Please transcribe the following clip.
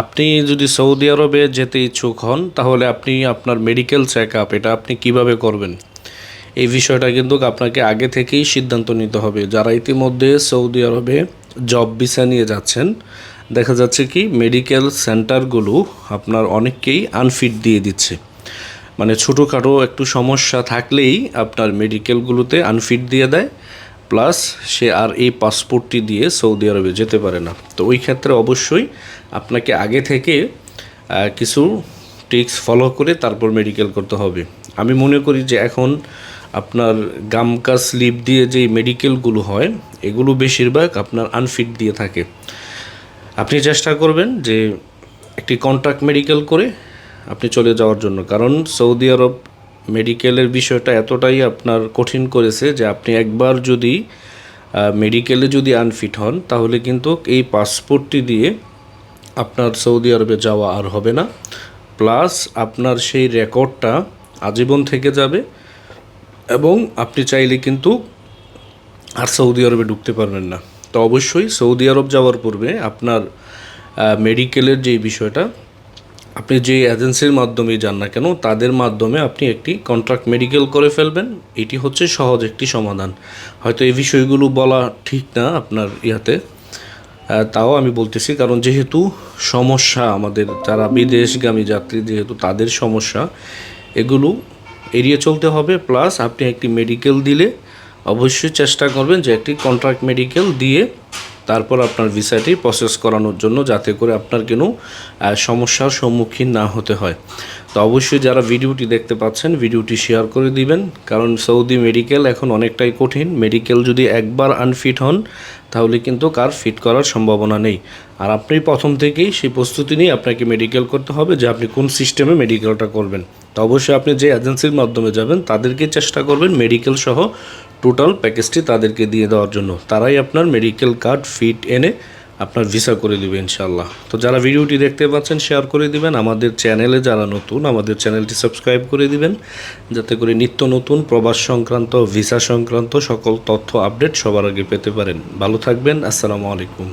আপনি যদি সৌদি আরবে যেতে ইচ্ছুক হন, তাহলে আপনি আপনার মেডিকেল চেক আপ এটা আপনি কীভাবে করবেন? এই বিষয়টা কিন্তু আপনাকে আগে থেকেই সিদ্ধান্ত নিতে হবে। যারা ইতিমধ্যে সৌদি আরবে জব ভিসা নিয়ে যাচ্ছেন, দেখা যাচ্ছে কি মেডিকেল সেন্টারগুলো আপনার অনেককেই আনফিট দিয়ে দিচ্ছে। মানে ছোটোখাটো একটু সমস্যা থাকলেই আপনার মেডিকেলগুলোতে আনফিট দিয়ে দেয়। প্লাস সে আর এই পাসপোর্টটি দিয়ে সৌদি আরবে যেতে পারে না। তো ওই ক্ষেত্রে অবশ্যই আপনাকে আগে থেকে কিছু টিক্স ফলো করে তারপর মেডিকেল করতে হবে। আমি মনে করি যে এখন আপনার গামকা স্লিপ দিয়ে যে মেডিকেলগুলো হয়, এগুলো বেশিরভাগ আপনার আনফিট দিয়ে থাকে। আপনি চেষ্টা করবেন যে একটি কন্ট্রাক্ট মেডিকেল করে আপনি চলে যাওয়ার জন্য। কারণ সৌদি আরব মেডিকেলের বিষয়টা এতটাই আপনার কঠিন করেছে যে আপনি একবার যদি মেডিকেলে যদি আনফিট হন, তাহলে কিন্তু এই পাসপোর্টটি দিয়ে আপনার সৌদি আরবে যাওয়া আর হবে না। প্লাস আপনার সেই রেকর্ডটা আজীবন থেকে যাবে এবং আপনি চাইলে কিন্তু আর সৌদি আরবে ঢুকতে পারবেন না। তো অবশ্যই সৌদি আরব যাওয়ার পূর্বে আপনার মেডিকেলের যে বিষয়টা আপনি যে এজেন্সির মাধ্যমে যান না কেন, তাদের মাধ্যমে আপনি একটি কন্ট্রাক্ট মেডিকেল করে ফেলবেন। এটি হচ্ছে সহজ একটি সমাধান। হয়তো এই বিষয়গুলো বলা ঠিক না আপনার ইয়াতে। তাও আমি বলতেছি, কারণ যেহেতু সমস্যা আমাদের, যারা বিদেশগামী যাত্রী, যেহেতু তাদের সমস্যা, এগুলো এড়িয়ে চলতে হবে। প্লাস আপনি একটি মেডিকেল দিলে অবশ্যই চেষ্টা করবেন যে একটি কন্ট্রাক্ট মেডিকেল দিয়ে তারপর আপনার ভিসাটি প্রসেস করানোর জন্য যাতে করে আপনার কোনো সমস্যার সম্মুখীন না হতে হয়। তো অবশ্যই যারা ভিডিওটি দেখতে পাচ্ছেন, ভিডিওটি শেয়ার করে দিবেন, কারণ সৌদি মেডিকেল এখন অনেকটাই কঠিন। মেডিকেল যদি একবার আনফিট হন, তাহলে কিন্তু কার ফিট করার সম্ভাবনা নেই। আর আপনি প্রথম থেকেই সেই প্রস্তুতি নিয়ে আপনাকে মেডিকেল করতে হবে যে আপনি কোন সিস্টেমে মেডিকেলটা করবেন। তো অবশ্যই আপনি যে এজেন্সির মাধ্যমে যাবেন, তাদেরকে চেষ্টা করবেন মেডিকেল সহ টোটাল প্যাকেজটি তাদেরকে দিয়ে দেওয়ার জন্য। তারাই আপনার মেডিকেল কার্ড, ফিট এনে আপনার ভিসা করে দেবে ইনশাল্লাহ তো যারা ভিডিওটি দেখতে পাচ্ছেন, শেয়ার করে দিবেন। আমাদের চ্যানেলে যারা নতুন, আমাদের চ্যানেলটি সাবস্ক্রাইব করে দিবেন। যাতে করে নিত্য নতুন, প্রবাস সংক্রান্ত, ভিসা সংক্রান্ত সকল তথ্য, আপডেট সবার আগে পেতে পারেন। ভালো থাকবেন। আসসালামু আলাইকুম।